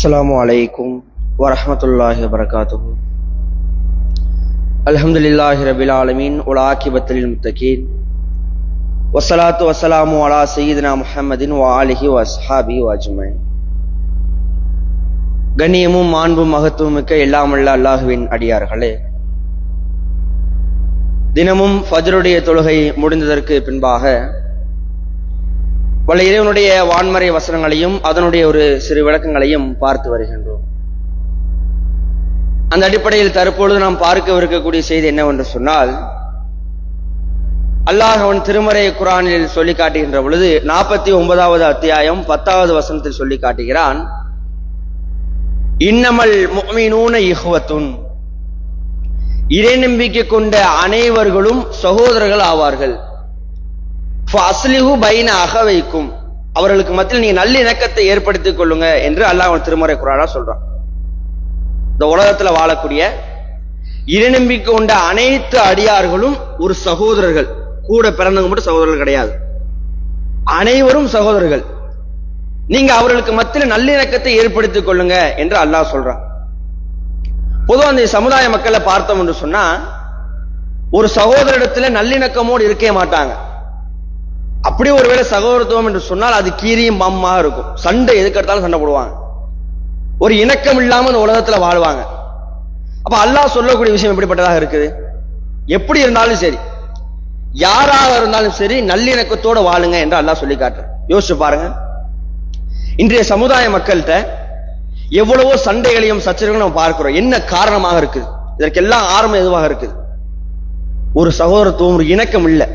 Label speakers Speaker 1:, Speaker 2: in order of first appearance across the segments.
Speaker 1: السلام عليكم ورحمة الله وبركاته الحمد لله رب العالمين والعاقبة للمتقين والصلاة والسلام على سيدنا محمد وآله وأصحابه وأجمعين கண்ணியமும் மாண்பும் மகத்துவம் மிக்க எல்லாமல்ல அல்லாஹுவின் அடியார்களே தினமும் ஃபஜ்ருடைய தொழுகை முடிந்ததற்கு பின்பாக பல இறைவனுடைய வான்மறை வசனங்களையும் அதனுடைய ஒரு சிறு விளக்கங்களையும் பார்த்து வருகின்றோம். அந்த அடிப்படையில் தற்பொழுது நாம் பார்க்கவிருக்கக்கூடிய செய்தி என்னவென்று சொன்னால் அல்லாஹ் அவன் திருமறை குரானில் சொல்லி காட்டுகின்ற பொழுது நாற்பத்தி ஒன்பதாவது அத்தியாயம் பத்தாவது வசனத்தில் சொல்லி காட்டுகிறான் இன்னமல் முஃமினூன இஹ்வத்துன். இறை நம்பிக்கை கொண்ட அனைவர்களும் சகோதரர்கள் ஆவார்கள். அஸ்லிஹு பைன அகவைக்கும் அவர்களுக்கு மத்தியில் நீங்க நல்ல இணக்கத்தை ஏற்படுத்திக் கொள்ளுங்க என்று அல்லாஹ் அவன் திருமறை குரானா சொல்றான். இந்த உலகத்துல வாழக்கூடிய இறைநம்பிக்கை கொண்ட அனைத்து அடியார்களும் ஒரு சகோதரர்கள். கூட பிறந்தவங்க மட்டும் சகோதரர்கள் கிடையாது. அனைவரும் சகோதரர்கள். நீங்க அவர்களுக்கு மத்தியில் நல்லிணக்கத்தை ஏற்படுத்திக் கொள்ளுங்க என்று அல்லாஹ் சொல்றான். பொதுவாக அந்த சமுதாய மக்களை பார்த்தோம் என்று சொன்னா ஒரு சகோதரிடத்துல நல்லிணக்கமோடு இருக்கவே மாட்டாங்க. அப்படி ஒருவேளை சகோதரத்துவம் என்று சொன்னால் அது கீரியும் மம்மா இருக்கும். சண்டை எதுக்கெடுத்தாலும் சண்டை போடுவாங்க. ஒரு இணக்கம் இல்லாம இந்த உலகத்துல வாழ்வாங்க. அப்ப அல்லாஹ் சொல்லக்கூடிய விஷயம் எப்படிப்பட்டதாக இருக்குது? எப்படி இருந்தாலும் சரி. யாராக இருந்தாலும் சரி நல்லிணக்கத்தோட வாழுங்க என்று அல்லாஹ் சொல்லி காட்டுற யோசிச்சு பாருங்க. இன்றைய சமுதாய மக்கள்கிட்ட எவ்வளவோ சண்டைகளையும் சச்சரவுகளையும் நம்ம பார்க்கிறோம். என்ன காரணமாக இருக்குது? இதற்கெல்லாம் ஆரம்பம் எதுவாக இருக்குது? ஒரு சகோதரத்துவம் ஒரு இணக்கம் இல்லை.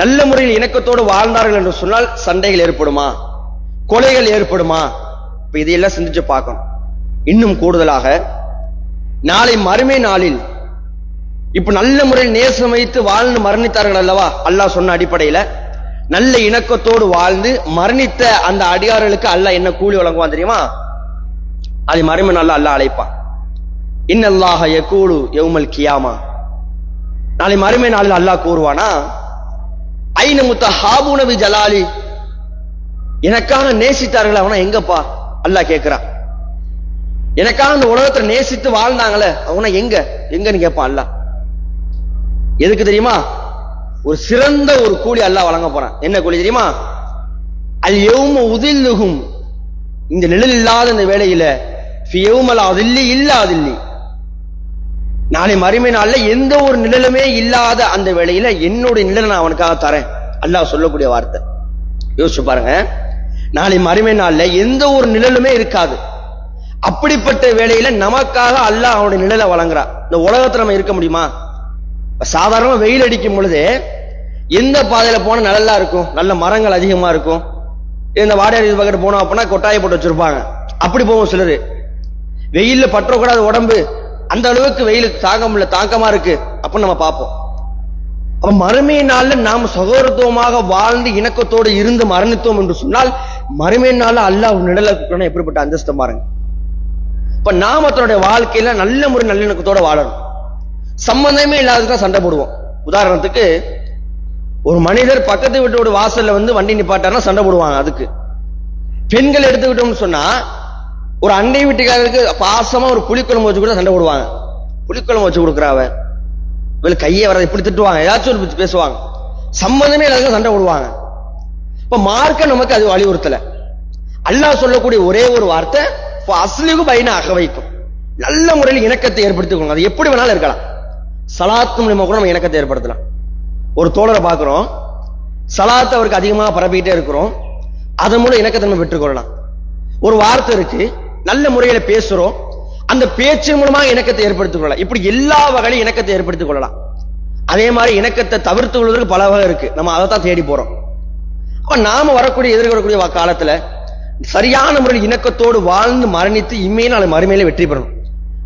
Speaker 1: நல்ல முறையில் இணக்கத்தோடு வாழ்ந்தார்கள் என்று சொன்னால் சண்டைகள் ஏற்படுமா? கொலைகள் ஏற்படுமா? இப்ப இதையெல்லாம் சிந்திச்சு பார்க்கணும். இன்னும் கூடுதலாக நாளை மறுமை நாளில் இப்ப நல்ல முறையில் நேசம் வைத்து வாழ்ந்து மரணித்தார்கள் அல்லவா? அல்லாஹ் சொன்ன அடிப்படையில நல்ல இணக்கத்தோடு வாழ்ந்து மரணித்த அந்த அடியார்களுக்கு அல்லாஹ் என்ன கூலி வழங்குவான் தெரியுமா? அதை மறுமை நாள் அல்லாஹ் அழைப்பான். இன்னல்லாக யகூலு எவ்மல் கியாமா. நாளை மறுமை நாளில் அல்லாஹ் கூறுவானா? ஐன முத்த ஹாபுனவி ஜலாலி. எனக்காக நேசித்தார்கள் அவனா எங்கப்பா? அல்லாஹ் கேட்கிறான் எனக்காக அந்த உலகத்தை நேசித்து வாழ்ந்தாங்களே அவனா எங்க? எங்கன்னு கேட்பான் அல்லாஹ். எதுக்கு தெரியுமா? ஒரு சிறந்த ஒரு கூலி அல்லாஹ் வழங்க போறான். என்ன கூலி தெரியுமா? அல் எவும உதில்லுகும் இந்த நிழல் இல்லாத இந்த வேலையில எவுமல் அதில்லி இல்ல அதில்லி நாளை மறுமை நாள்ல எந்த ஒரு நிழலுமே இல்லாத அந்த வேளையில என்னுடைய நிழலை நான் அவனுக்காக தரேன். அல்லாஹ் சொல்லக்கூடிய வார்த்தை. யோசிச்சு பாருங்க. நாளை மறுமை நாள்ல எந்த ஒரு நிழலுமே இருக்காது. அப்படிப்பட்ட வேலையில நமக்காக அல்லாஹ் அவனுடைய நிழலை வழங்குறா இந்த உலகத்துல நம்ம இருக்க முடியுமா? சாதாரணமா வெயில் அடிக்கும் பொழுது எந்த பாதையில போனா நல்லா இருக்கும்? நல்ல மரங்கள் அதிகமா இருக்கும். இந்த வாடகை பக்கத்து போனோம் அப்படின்னா கொட்டாயை போட்டு வச்சிருப்பாங்க. அப்படி போவோம் சிலரு. வெயில்ல பற்றக்கூடாது உடம்பு அந்த அளவுக்கு வெயிலுக்கு தாங்க முடியல தாக்கமா இருக்கு. அப்படின்னு நம்ம பார்ப்போம். அப்ப மறுமை நாள்ல நாம் சகோதரத்துவமாக வாழ்ந்து இணக்கத்தோடு இருந்து மரணித்தோம் என்று சொன்னால் மறுமை நாள்ல அல்லாஹ் நிழல எப்படிப்பட்ட அந்தஸ்தம் பாருங்க. இப்ப நாம தன்னுடைய வாழ்க்கையில நல்ல முறை நல்லிணக்கத்தோட வாழணும். சம்பந்தமே இல்லாததுக்கு சண்டை போடுவோம். உதாரணத்துக்கு ஒரு மனிதர் பக்கத்து வீட்டோட வாசல்ல வந்து வண்டி நிப்பாட்டாருன்னா சண்டை போடுவாங்க அதுக்கு. பெண்கள் எடுத்துக்கிட்டோம்னு சொன்னா ஒரு அண்டை வீட்டுக்காரருக்கு பாசமா ஒரு புளிக்குழம்பு வச்சு கூட சண்டை போடுவாங்க. புளிக்குழம்பு வச்சு கொடுக்குறாவ இவள் கையை வர இப்படி திட்டுவாங்க. ஏதாச்சும் ஒரு பேசுவாங்க. சம்பந்தமே எல்லாருக்கும் சண்டை போடுவாங்க. இப்ப மார்க்க நமக்கு அது வலியுறுத்தல. அல்லாஹ் சொல்லக்கூடிய ஒரே ஒரு வார்த்தை அஸ்லிகு பைன அக வைக்கும் நல்ல முறையில் இணக்கத்தை ஏற்படுத்திக்கோங்க. அது எப்படி வேணாலும் இருக்கலாம். சலாத்து மூலியமா கூட நம்ம இணக்கத்தை ஏற்படுத்தலாம். ஒரு தோழரை பார்க்குறோம். சலாத்தை அவருக்கு அதிகமாக பரப்பிக்கிட்டே இருக்கிறோம். அதன் மூலம் இணக்கத்தை நம்ம பெற்றுக்கொள்ளலாம். ஒரு வார்த்தை இருக்கு. நல்ல முறையில பேசுறோம். அந்த பேச்சின் மூலமாக இணக்கத்தை ஏற்படுத்திக் கொள்ளலாம். இப்படி எல்லா வகையிலும் இணக்கத்தை ஏற்படுத்திக் கொள்ளலாம். அதே மாதிரி இணக்கத்தை தவிர்த்து கொள்வதற்கு பல வகை இருக்கு. நம்ம அதை தான் தேடி போறோம். அப்ப நாம வரக்கூடிய எதிர்கொள்ளக்கூடிய காலத்துல சரியான முறையில் இணக்கத்தோடு வாழ்ந்து மரணித்து இம்மையில் நாளை மறுமையில வெற்றி பெறணும்.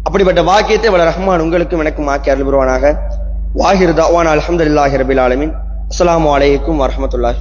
Speaker 1: அப்படிப்பட்ட வாக்கியத்தை வள ரஹ்மான் உங்களுக்கும் எனக்கும் ஆக்கி அருள் புரிவானாக. வாஹிர் தவான் அலமதுல்லாஹி ரபில் ஆலமின். அஸ்லாம் வலைக்கும் வரமத்துல்லாஹி